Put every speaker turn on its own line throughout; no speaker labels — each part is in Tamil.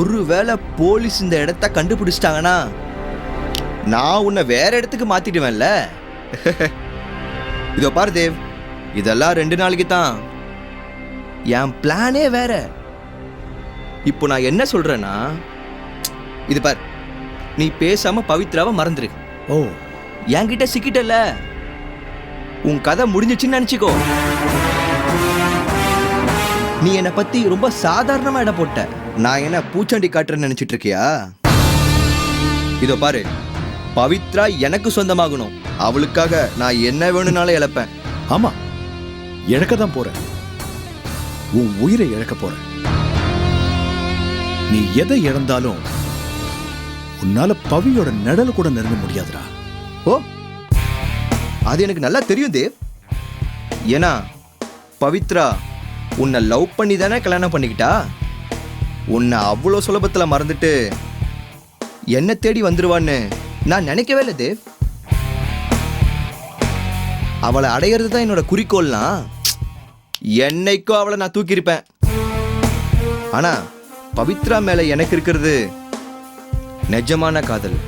ஒருவேளை போலீஸ் இந்த இடத்த கண்டுபிடிச்சிட்டாங்கன்னா நான் உன்னை வேற இடத்துக்கு மாத்திடுவேன்ல. இதோ பாரு தேவ் இதெல்லாம் ரெண்டு நாளைக்கு தான். என் பிளானே வேற. இப்போ நான் என்ன சொல்றேன்னா இது பார் நீ பேசாம பவித்ராவை மறந்துரு.
ஓ.
என்கிட்ட சிக்கிட்டல. உன் கதை முடிஞ்சிச்சுன்னு நினைச்சுக்கோ. நீ என்னை பத்தி ரொம்ப சாதாரணமா இட போட்ட. நான் என்ன பூச்சாண்டி காட்டுறேன்னு நினைச்சிட்டு இருக்கியா இதோ பாரு பவித்ரா எனக்கு சொந்தமாகணும். அவளுக்காக நான் என்ன வேணும்னாலும் இழப்பேன்.
ஆமா இழக்க தான் போற உன் உயிரை இழக்க போற நீ எதை இழந்தாலும் உன்னால பவியோட நிழல் கூட நெருங்க முடியாதுடா.
ஓ அது எனக்கு நல்லா தெரியும் தேவ். ஏன்னா பவித்ரா உன்னை லவ் பண்ணி தானே கல்யாணம் பண்ணிக்கிட்டா? உன்னை அவ்வளோ சுலபத்தில் மறந்துட்டு என்ன தேடி வந்துடுவான்னு நான் நினைக்கவே இல்லை தேவ். அவளை அடையிறது தான் என்னோட குறிக்கோள்னா என்னைக்கோ அவளை நான் தூக்கியிருப்பேன். ஆனால் பவித்ரா மேலே எனக்கு இருக்கிறது நிஜமான காதல்.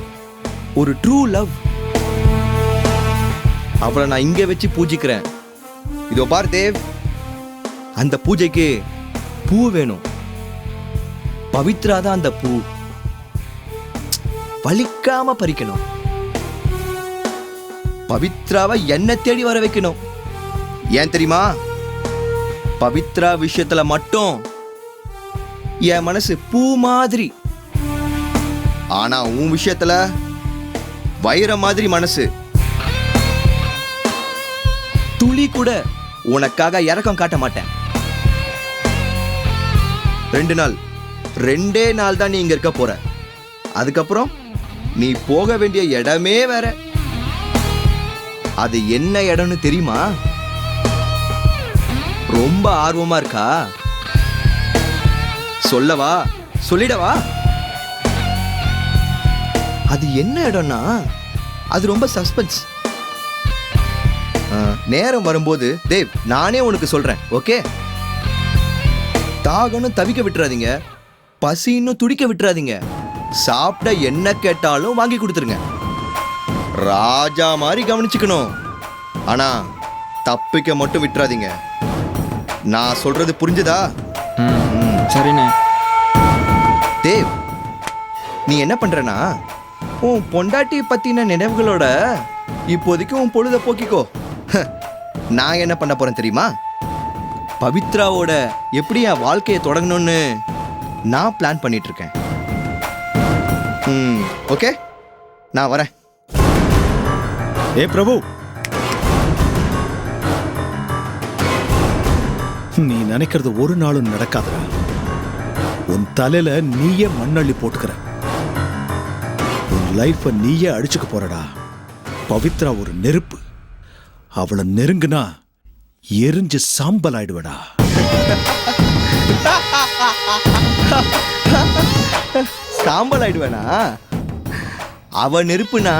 ஒரு ட்ரூ லவ் அவளை நான் இங்கே வச்சு பூஜிக்கிறேன். இதோ பார் தேவ். அந்த பூஜைக்கு பூ வேணும். பவித்ரா தான் அந்த பூ வலிக்காம பறிக்கணும். பவித்ராவை என்ன தேடி வர வைக்கணும். ஏன் தெரியுமா? பவித்ரா விஷயத்துல மட்டும் என் மனசு பூ மாதிரி. ஆனா உன் விஷயத்துல வைர மாதிரி மனசு. துளி கூட உனக்காக இறக்கம் காட்ட மாட்டேன். ரெண்டு நாள் ரெண்டே நாள் தான் நீ இங்க இருக்க போற. அதுக்கப்புறம் நீ போக வேண்டிய இடமே வேற. அது என்ன இடம்னு தெரியுமா? ரொம்ப ஆர்வமா இருக்கா? சொல்லவா? சொல்லிடவா? அது என்ன இடம்னா அது ரொம்ப சஸ்பென்ஸ். நேரம் வரும்போது தேவ் நானே உனக்கு சொல்றேன் ஓகே? தாகன்னு தவிக்க விட்டுறாதீங்க. பசின்னு துடிக்க விட்டுறாதீங்க. சாப்பிட என்ன கேட்டாலும் வாங்கி கொடுத்துருங்க. ராஜா மாதிரி கவனிச்சுக்கணும். ஆனா தப்பிக்க மட்டும் விட்டுறாதீங்க. நான் சொல்றது புரிஞ்சுதா?
சரிண்ணே.
தேவ் நீ என்ன பண்றனா? உன் பொண்டாட்டி பத்தின நினைவுகளோட இப்போதைக்கு உன் பொழுத போக்கிக்கோ. நான் என்ன பண்ண போறேன் தெரியுமா? பவித்ராவோட எப்படி என் வாழ்க்கையை தொடங்கணும்னு? நான் பிளான் பண்ணிட்டு இருக்கேன் ம் ஓகே நான் வரேன்.
ஏ பிரபு. நீ நினைக்கிறது ஒரு நாளும் நடக்காதுடா. உன் தலையில நீயே மண்ணள்ளி போட்டுக்கிற. உன் லைஃப நீயே அடிச்சுக்க போறடா. பவித்ரா ஒரு நெருப்பு. அவளை நெருங்குனா எரிஞ்சு சாம்பல் ஆயிடுவடா
சாம்பல் ஆயிடுவேனா அவ நெருப்புனா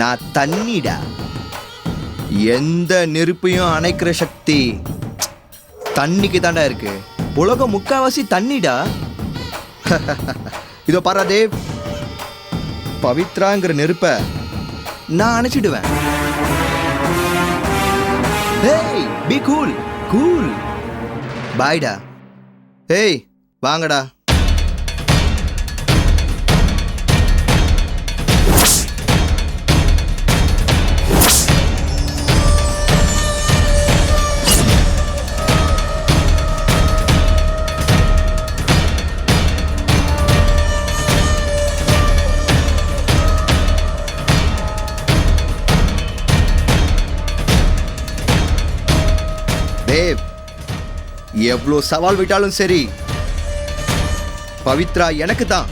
நான் தண்ணிடா. எந்த நெருப்பையும் அணைக்கிற சக்தி தண்ணிக்கு தாண்டா இருக்கு. உலகம் முக்காவாசி தண்ணிடா. இதோ பாரா தேவ் பவித்ராங்கிற நெருப்ப நான் அணைச்சிடுவேன். ஏய் பி கூல் கூல். பாய்டா. ஏய் வாங்கடா. தேவ் எவ்வளோ சவால் விட்டாலும் சரி பவித்ரா எனக்கு தான்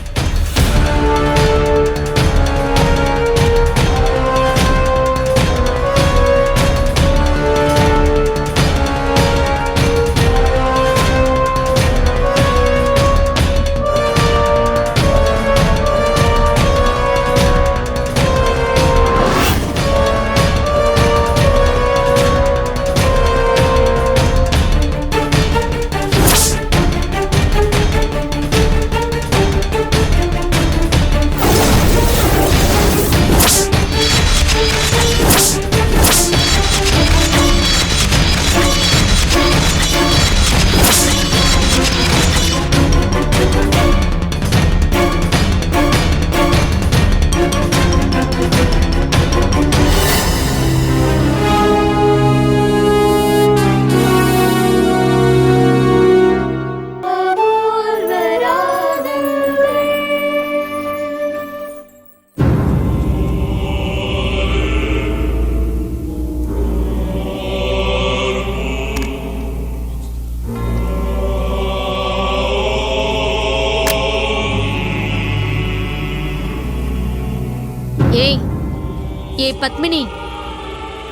பத்மினி.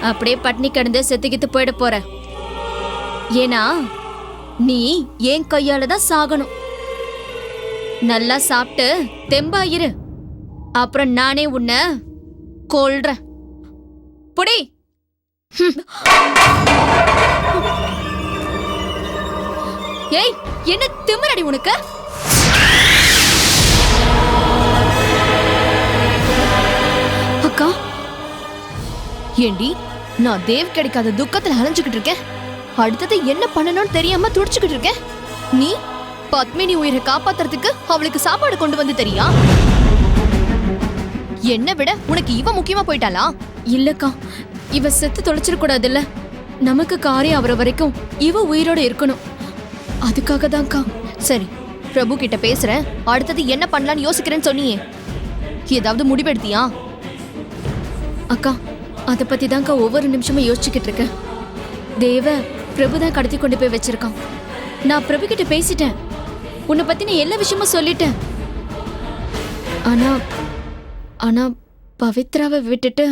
அப்படியே பட்னி கிடந்து செத்துக்கிட்டு போயிட போற. ஏன்னா நீ என் கையால தான் சாகணும். நல்லா சாப்பிட்டு தெம்பாயிரு அப்புறம் நானே உன்னை கொள்றேன் புடி. ஏய் என்ன திமிரடி உனக்கு?
ஏண்டி நான் தேவ் கிடைக்காத துக்கத்துல அலைஞ்சுக்கிட்டு இருக்கேன். அடுத்தது என்ன பண்ணணும்னு தெரியாம துடிச்சுக்கிட்டு இருக்கேன். நீ பத்மினி உயிரை காப்பாத்துறதுக்கு அவளுக்கு சாப்பாடு கொண்டு வந்து தெரியா? என்ன விட உனக்கு இவ முக்கியமா போயிட்டாளா?
இல்லக்கா இவ செத்து தொலைச்சிடக்கூடாதுல்ல நமக்கு காரியம் ஆவற வரைக்கும் இவ உயிரோட இருக்கணும். அதுக்காக தான்க்கா
சரி பிரபு கிட்ட பேசுறேன். அடுத்தது என்ன பண்ணலாம்னு யோசிக்கிறேன்னு சொன்னியே. ஏதாவது முடிவெடுத்தியா?
அக்கா அதை பத்தி தான்க்கா ஒவ்வொரு நிமிஷமும் யோசிச்சுக்கிட்டு இருக்கேன். தேவ பிரபு தான் கடத்தி கொண்டு போய் வச்சிருக்கான். நான் பிரபு கிட்ட பேசிட்டேன். உன்னை பத்தி நான் எல்லா விஷயமும் சொல்லிட்டேன். ஆனா ஆனா பவித்ராவை விட்டுட்டு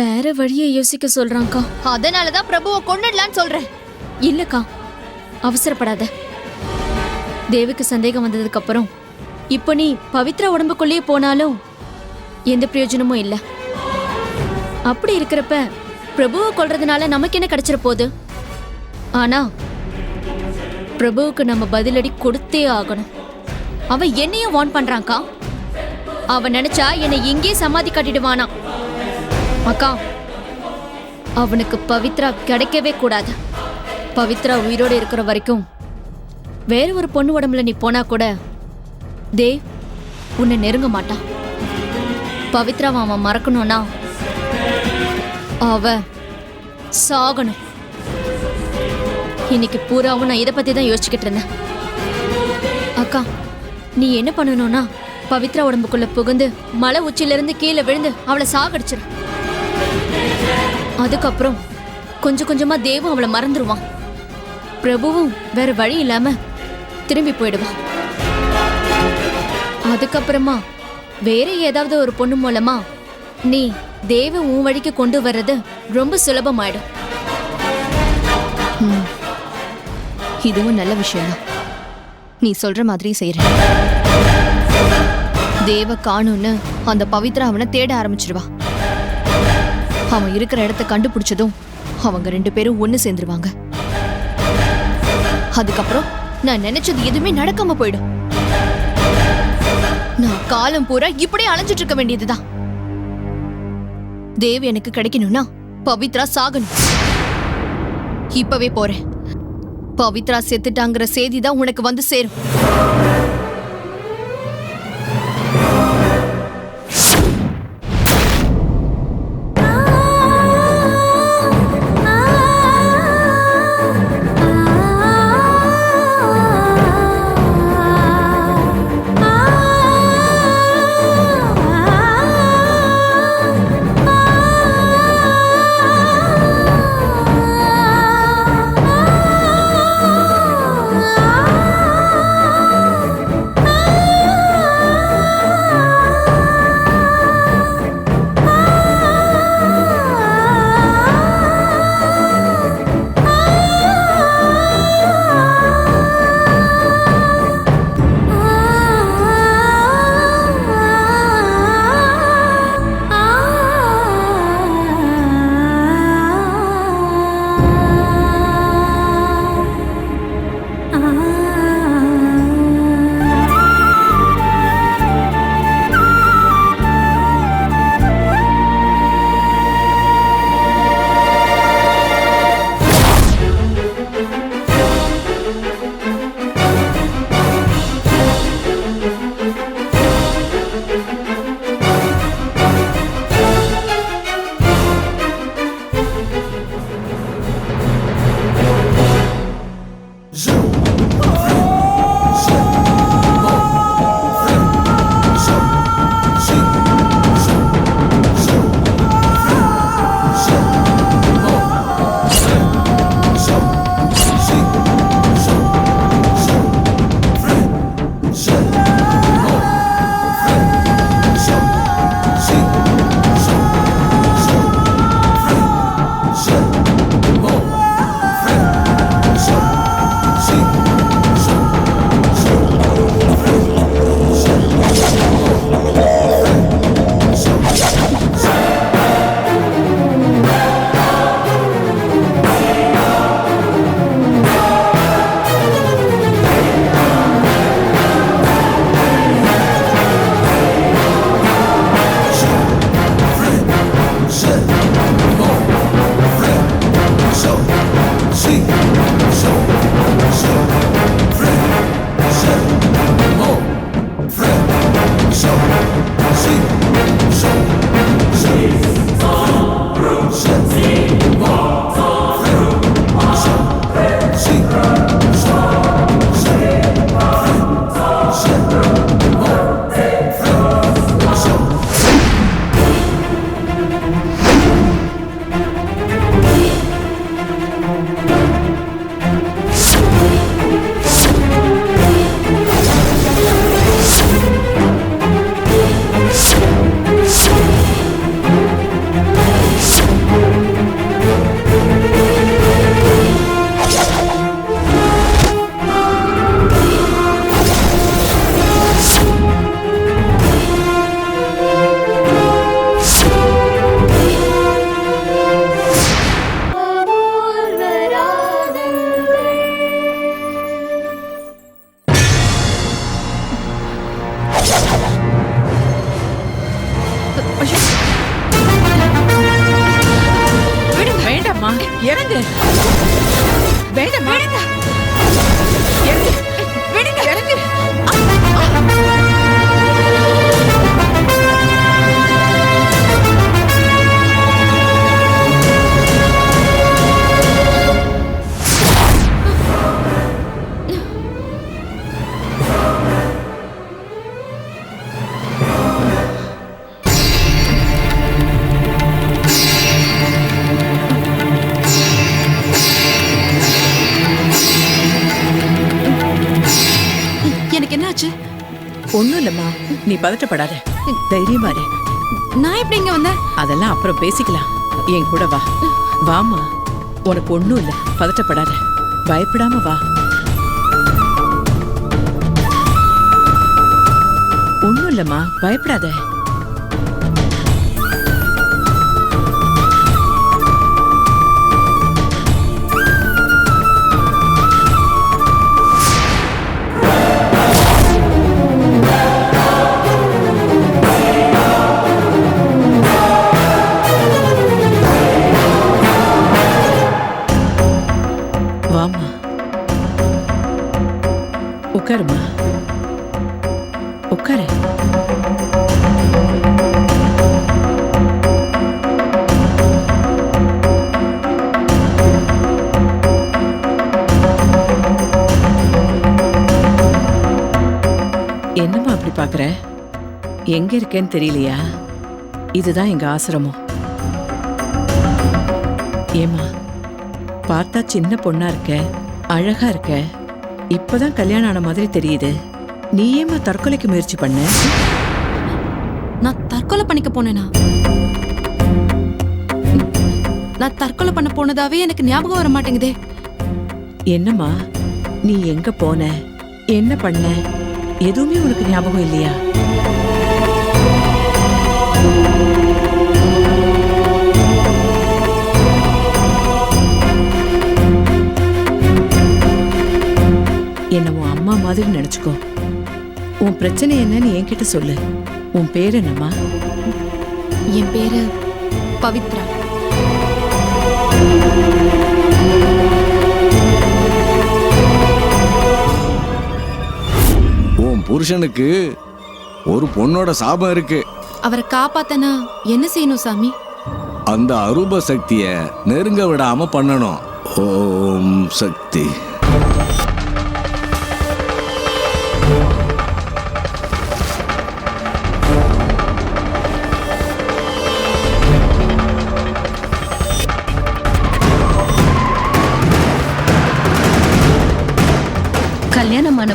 வேற வழியை யோசிக்க சொல்றான்க்கா.
அதனாலதான் பிரபுவை கொண்டுடலான்னு சொல்றேன்.
இல்லக்கா அவசரப்படாத. தேவிக்கு சந்தேகம் வந்ததுக்கு அப்புறம் இப்போ நீ பவித்ரா உடம்புக்குள்ளேயே போனாலும் எந்த பிரயோஜனமும் இல்ல. அப்படி இருக்கிறப்ப பிரபுவை கொள்றதுனால நமக்கு என்ன கிடைச்சிட போகுது? ஆனா பிரபுவுக்கு நம்ம பதிலடி கொடுத்தே ஆகணும். அவன் என்னையும் வார்ன் பண்றான்க்கா. அவன் நினைச்சா என்னை இங்கேயே சமாதி கட்டிடுவானா? அக்கா அவனுக்கு பவித்ரா கிடைக்கவே கூடாது. பவித்ரா உயிரோடு இருக்கிற வரைக்கும் வேற ஒரு பொண்ணு உடம்புல நீ போனா கூட தேவ் உன்னை நெருங்க மாட்டான். பவித்ராவை அவன் மறக்கணும்னா அவ சாகணும். இன்னைக்கு பூராவும் நான் இதை பத்தி தான் யோசிச்சுக்கிட்டு இருந்தேன். அக்கா நீ என்ன பண்ணணும்னா பவித்ரா உடம்புக்குள்ள புகுந்து மலை உச்சியிலிருந்து கீழே விழுந்து அவளை சாகடிச்சிரு. அதுக்கப்புறம் கொஞ்சம் கொஞ்சமா தேவும் அவளை மறந்துடுவான் பிரபுவும் வேற வழி இல்லாம திரும்பி போயிடுவான். அதுக்கப்புறமா வேற ஏதாவது ஒரு பொண்ணு மூலமா நீ தேவ உன் வழிக்கு கொண்டு வர்றது ரொம்ப சுலபமாயிடும்.
ம். இதுவும் நல்ல விஷயம்தான். நீ சொல்ற மாதிரி செய்யறேன் தேவ காணும்னு அந்த பவித்ரா அவனை தேட ஆரம்பிச்சிடுவா அவன் இருக்கிற இடத்த கண்டுபிடிச்சதும் அவங்க ரெண்டு பேரும் ஒன்று சேர்ந்துருவாங்க. அதுக்கப்புறம் நான் நினைச்சது எதுவுமே நடக்காம போயிடும். நான் காலம் பூரா இப்படியே அலைஞ்சிட்டு இருக்க வேண்டியதுதான். தேவ் எனக்கு கிடைக்கணும்னா பவித்ரா சாகணும். இப்பவே போறேன். பவித்ரா செத்துட்டாங்கிற செய்தி தான் உனக்கு வந்து சேரும்.
ஒண்ணும் இல்லம்மா. நீ பதட்டப்படாத. தைரியமா இரு.
நான் எப்படி இங்க வந்தேன்?
அதெல்லாம் அப்புறம் பேசிக்கலாம். என் கூட வா. வாமா உனக்கு ஒண்ணும் இல்ல. பதட்டப்படாத. பயப்படாம வா. ஒண்ணும் இல்லம்மா. பயப்படாத. உட்காருமா உட்காரு. என்னம்மா அப்படி பார்க்குற எங்க இருக்கேன்னு தெரியலையா? இதுதான் எங்க ஆசிரமம். ஏமா பார்த்தா சின்ன பொண்ணா இருக்க அழகா இருக்க. இப்பதான் கல்யாணம் ஆன மாதிரி தெரியுது. நீ ஏமா தற்கொலைக்கு முயற்சி பண்ண?
நான் தற்கொலை பண்ணிக்க போனேனா? நான் தற்கொலை பண்ண போனதாவே எனக்கு ஞாபகம் வர மாட்டேங்குதே.
என்னம்மா நீ எங்க போன? என்ன பண்ண? எதுவுமே உனக்கு ஞாபகம் இல்லையா? என்ன உன் அம்மா மாதிரி நினைச்சுக்கோ உன் பிரச்சனை என்னன்னு என்கிட்ட சொல்லு. உன் பேர் என்னம்மா?
என் பேரு பவித்ரா.
உன் புருஷனுக்கு ஒரு பொண்ணோட சாபம் இருக்கு.
அவரை காப்பாத்தனா என்ன செய்யணும் சாமி?
அந்த அரூப சக்திய நெருங்க விடாம பண்ணணும். ஓம் சக்தி.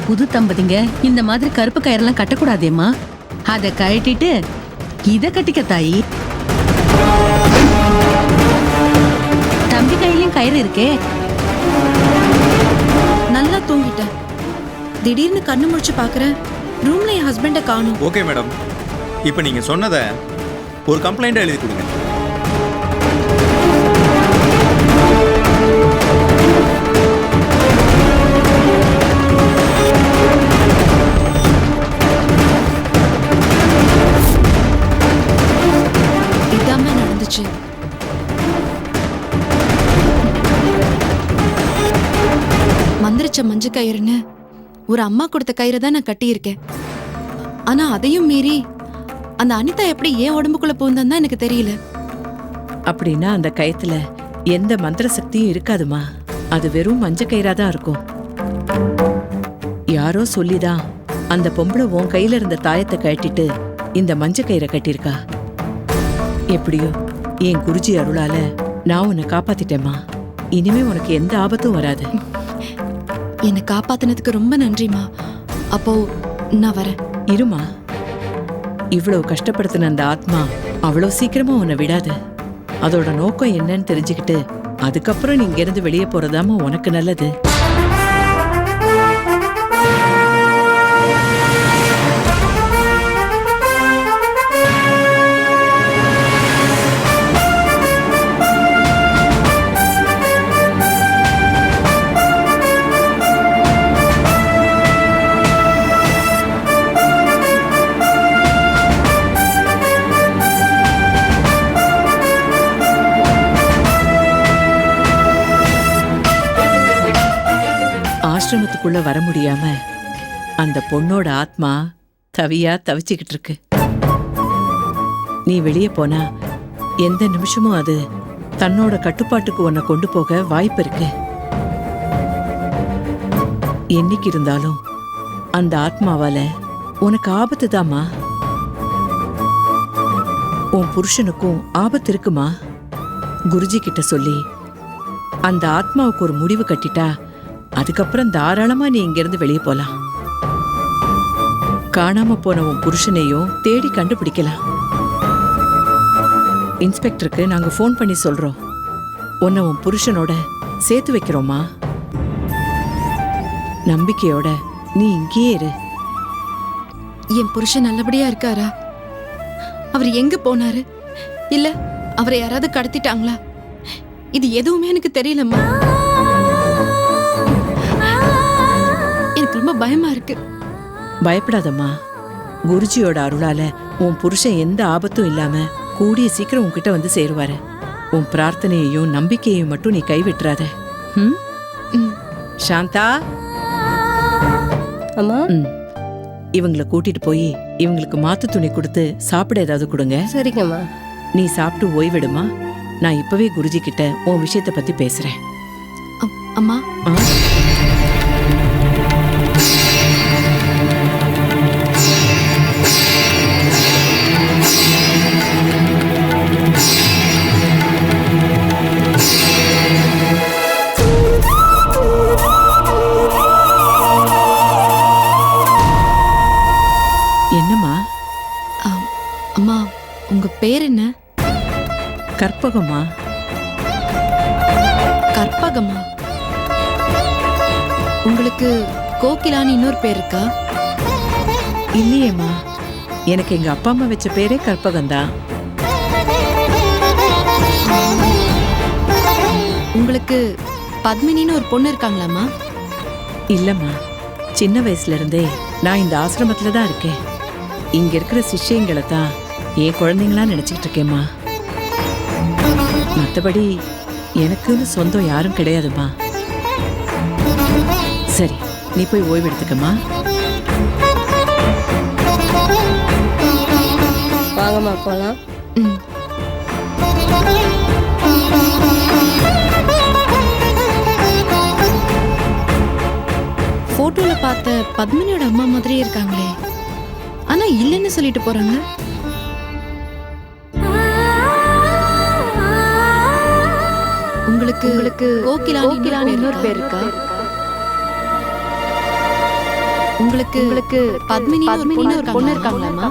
புது தம்பதிங்க இந்த மாதிரி கருப்பு கயிறெல்லாம் கட்டக்கூடாதேம்மா. அதை கழட்டிட்டு இதை கட்டிக்க தாயி. தம்பி கையிலயும் கயிறு இருக்கே.
நல்லா தூங்கிட்டேன் திடீர்னு கண்ணு முடிச்சு பாக்குறேன். ரூம்ல என் ஹஸ்பண்டை காணும்.
ஓகே மேடம் இப்போ நீங்கள் சொன்னதை ஒரு கம்ப்ளைண்ட் எழுதி கொடுங்க.
மந்திரிச்ச மஞ்ச கயிறுன்னு ஒரு அம்மா கொடுத்த கயிறை தான் நான் கட்டியிருக்கேன். ஆனா அதையும் மீறி அந்த அனிதா எப்படி ஏன் உடம்புக்குள்ள போந்தான்னு தான் எனக்கு தெரியல.
அப்படின்னா அந்த கயத்துல எந்த மந்திர சக்தியும் இருக்காதுமா. அது வெறும் மஞ்ச கயிறா தான் இருக்கும். யாரோ சொல்லிதான் அந்த பொம்பளை உன் கையில இருந்த தாயத்தை கட்டிட்டு இந்த மஞ்ச கயிறை கட்டியிருக்கா. எப்படியோ என் குருஜி அருளால நான் உன்னை காப்பாத்திட்டேம்மா. இனிமே உனக்கு எந்த ஆபத்தும் வராது.
என்னை காப்பாத்தினதுக்கு ரொம்ப நன்றிமா அப்போ நான் வரேன்.
இருமா. இவ்வளவு கஷ்டப்படுத்தின அந்த ஆத்மா அவ்வளவு சீக்கிரமா உன்னை விடாது. அதோட நோக்கம் என்னன்னு தெரிஞ்சுக்கிட்டு அதுக்கப்புறம் நீ இங்கிருந்து வெளியே போறதாம உனக்கு நல்லது. ஆசிரமத்துக்குள்ள வர முடியாம அந்த பொண்ணோட ஆத்மா தவியா தவிச்சுக்கிட்டு இருக்கு. நீ வெளியே போனா எந்த நிமிஷமும் அது தன்னோட கட்டுப்பாட்டுக்கு உன்னை கொண்டு போக வாய்ப்பு இருக்கு. என்னைக்கு இருந்தாலும் அந்த ஆத்மாவால உனக்கு ஆபத்து தாமா உன் புருஷனுக்கும் ஆபத்து இருக்குமா? குருஜி கிட்ட சொல்லி அந்த ஆத்மாவுக்கு ஒரு முடிவு கட்டிட்டா அதுக்கப்புறம் தாராளமா நீ இங்கிருந்து வெளியே போலாம். காணாம போன உன் புருஷனையும் தேடி கண்டுபிடிக்கலாம். இன்ஸ்பெக்டருக்கு நாங்க ஃபோன் பண்ணி சொல்றோம். உன்னை உன் புருஷனோட சேர்த்து வைக்கிறோமா நம்பிக்கையோட நீ இங்கேயே இரு.
என் புருஷன் நல்லபடியா இருக்காரா? அவர் எங்க போனாரு? இல்ல அவரை யாராவது கடத்திட்டாங்களா? இது எதுவுமே எனக்கு தெரியலம்மா. ரொம்ப பயமா இருக்கு.
பயப்படாதம்மா. குருஜியோட அருளால உன் புருஷன் எந்த ஆபத்தும் இல்லாம கூடிய சீக்கிரம் உன்கிட்ட வந்து சேருவாரு. உன் பிரார்த்தனையையும் நம்பிக்கையையும் மட்டும் நீ கைவிட்டுறாத. ம்? சாந்தா?
அம்மா.
இவங்கள கூட்டிட்டு போய் இவங்களுக்கு மாத்து துணி கொடுத்து சாப்பிட ஏதாவது கொடுங்க.
சரிங்கம்மா.
நீ சாப்பிட்டு ஓய்விடுமா. நான் இப்பவே குருஜி கிட்ட உன் விஷயத்தை பத்தி பேசுறேன்.
அம்- அம்மா. இருக்கா
இல்லையேம்மா. எனக்கு எங்க அப்பா அம்மா வச்ச பேரே கற்பகம்தான்.
உங்களுக்கு பத்மினின்னு ஒரு பொண்ணு இருக்காங்களாம்மா?
இல்லம்மா. சின்ன வயசுல இருந்தே நான் இந்த ஆசிரமத்துல தான் இருக்கேன். இங்க இருக்கிற சிஷ்யங்களை தான் என் குழந்தைங்களா நினைச்சிட்டு இருக்கேம்மா. மத்தபடி எனக்குன்னு சொந்தம் யாரும் கிடையாதும்மா. சரி நீ போய் ஓய்வு எடுத்துக்கம்மா.
வாங்கம்மா போலாம்.
ம். போட்டோல பார்த்த பத்மினியோட அம்மா மாதிரியே இருக்காங்களே. ஆனா இல்லைன்னு சொல்லிட்டு போறாங்க. உங்களுக்கு உங்களுக்கு கோகிலான்னு இன்னொரு பேர் இருக்கா? உங்களுக்கு உங்களுக்கு பத்மினி பத்மினி ஒரு பொண்ணு இருக்காங்களாமா